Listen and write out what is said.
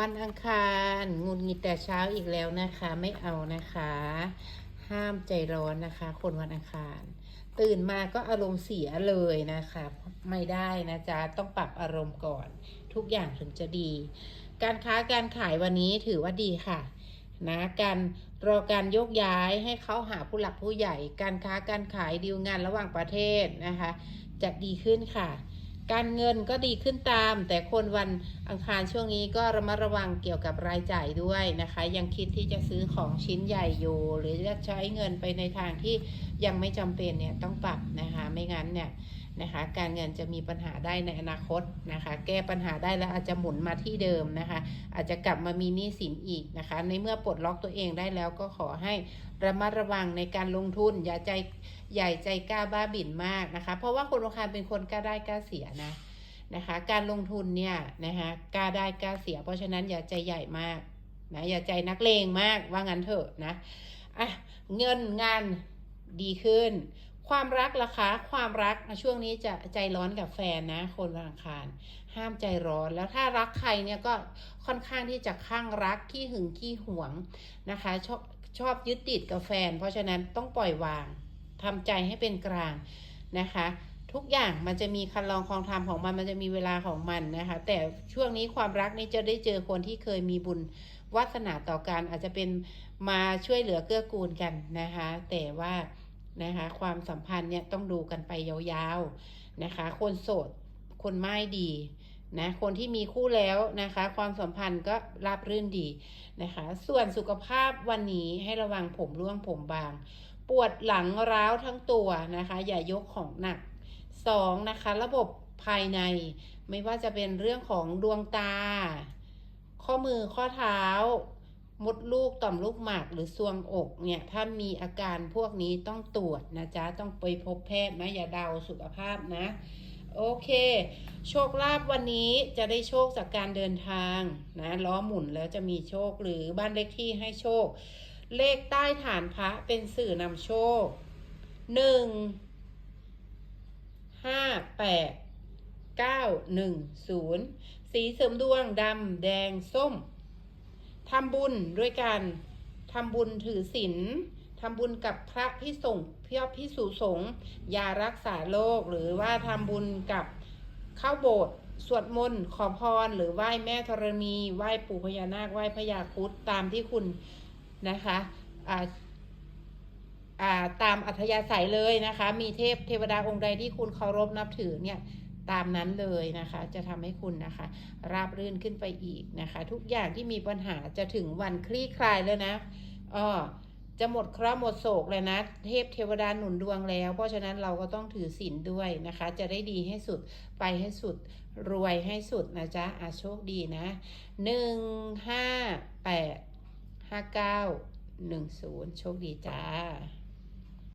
วันอังคารงุนงิดแต่เช้าอีกแล้วนะคะ ไม่เอานะคะ ห้ามใจร้อนนะคะ คนวันอังคาร ตื่นมาก็อารมณ์เสียเลยนะคะ ไม่ได้นะจ๊ะต้องปรับอารมณ์ก่อน ทุกอย่างถึงจะดี การค้าการขายวันนี้ถือว่าดีค่ะนะการรอการยกย้ายให้เขาหาผู้หลักผู้ใหญ่ การค้าการขายดีลงานระหว่างประเทศนะคะ จะดีขึ้นค่ะ การเงินก็ดีขึ้นตาม แต่คนวันอังคารช่วงนี้ก็ระมัดระวังเกี่ยวกับรายจ่ายด้วยนะคะ ยังคิดที่จะซื้อของชิ้นใหญ่อยู่ หรือจะใช้เงินไปในทางที่ยังไม่จำเป็นเนี่ยต้องปรับนะคะ ไม่งั้นเนี่ยนะคะ การเงินจะมีปัญหาได้ในอนาคตนะคะ แก้ปัญหาได้แล้วอาจจะหมุนมาที่เดิมนะคะ อาจจะกลับมามีหนี้สินอีกนะคะ ในเมื่อปลดล็อกตัวเองได้แล้วก็ขอให้ระมัดระวังในการลงทุนอย่าใจใหญ่ใจกล้าบ้าบิ่นมากนะคะ เพราะว่าคนอังคารเป็นคนกล้าได้กล้าเสียนะนะคะการลงทุนเนี่ยนะคะกล้าได้กล้าเสีย เพราะฉะนั้นอย่าใจใหญ่มากนะอย่าใจนักเลงมากว่างั้นเถอะนะอะเงินงานดีขึ้น ความรักล่ะคะ ความรักช่วงนี้จะใจร้อนกับแฟนนะ คนวันอังคาร ห้ามใจร้อนแล้วถ้ารักใครเนี่ยก็ค่อนข้างที่จะข้างรักขี้หึงขี้หวงนะคะชอบชอบยึดติดกับแฟน เพราะฉะนั้นต้องปล่อยวางทำใจให้เป็นกลางนะคะ ทุกอย่างมันจะมีคันลองคลองธรรมของมันมันจะมีเวลาของมันนะคะ แต่ช่วงนี้ความรักนี้จะได้เจอคนที่เคยมีบุญวาสนาต่อกันอาจจะเป็นมาช่วยเหลือเกื้อกูลกันนะคะ แต่ว่า นะคะความสัมพันธ์เนี่ยต้องดูกันไปยาวๆนะคะ คนโสดคนไม่ดีนะคนที่มีคู่แล้วนะคะ ความสัมพันธ์ก็ราบรื่นดีนะคะ ส่วนสุขภาพวันนี้ให้ระวังผมร่วงผมบาง ปวดหลังร้าวทั้งตัวนะคะ อย่ายกของหนักสองนะคะ ระบบภายในไม่ว่าจะเป็นเรื่องของดวงตา ข้อมือข้อเท้า มดลูกต่อมลูกหมากหรือซวงอกเนี่ยถ้ามีอาการพวกนี้ต้องตรวจนะจ๊ะ ต้องไปพบแพทย์นะ อย่าเดาสุขภาพนะ โอเค โชคลาภวันนี้จะได้โชคจากการเดินทางนะล้อหมุนแล้วจะมีโชคหรือบ้านเลขที่ให้โชค เลขใต้ฐานพระเป็นสื่อนำโชคหนึ่งห้าแปดเก้าหนึ่งศูนย์สีเสริมดวงดำแดงส้ม ทำบุญด้วยการทำบุญถือศีลทำบุญกับพระพิสงฆ์เพียพิสุสงฆ์ยารักษาโรคหรือว่าทำบุญกับเข้าโบสถ์สวดมนต์ขอพร หรือไหว้แม่ธรณีไหว้ปู่พญานาคไหว้พญาครุดตามที่คุณนะคะอ่าตามอัธยาศัยเลยนะคะ มีเทพเทวดาองค์ใดที่คุณเคารพนับถือเนี่ย ตามนั้นเลยนะคะ จะทำให้คุณนะคะ ราบรื่นขึ้นไปอีกนะคะ ทุกอย่างที่มีปัญหาจะถึงวันคลี่คลายแล้วนะอ๋อจะหมดเคราะห์หมดโศกเลยนะ เทพเทวดาหนุนดวงแล้ว เพราะฉะนั้นเราก็ต้องถือศีลด้วยนะคะ จะได้ดีให้สุดไปให้สุด รวยให้สุดนะจ๊ะอาโชคดีนะหนึ่งห้าแปดห้าเก้าหนึ่งศูนย์โชคดีจ้า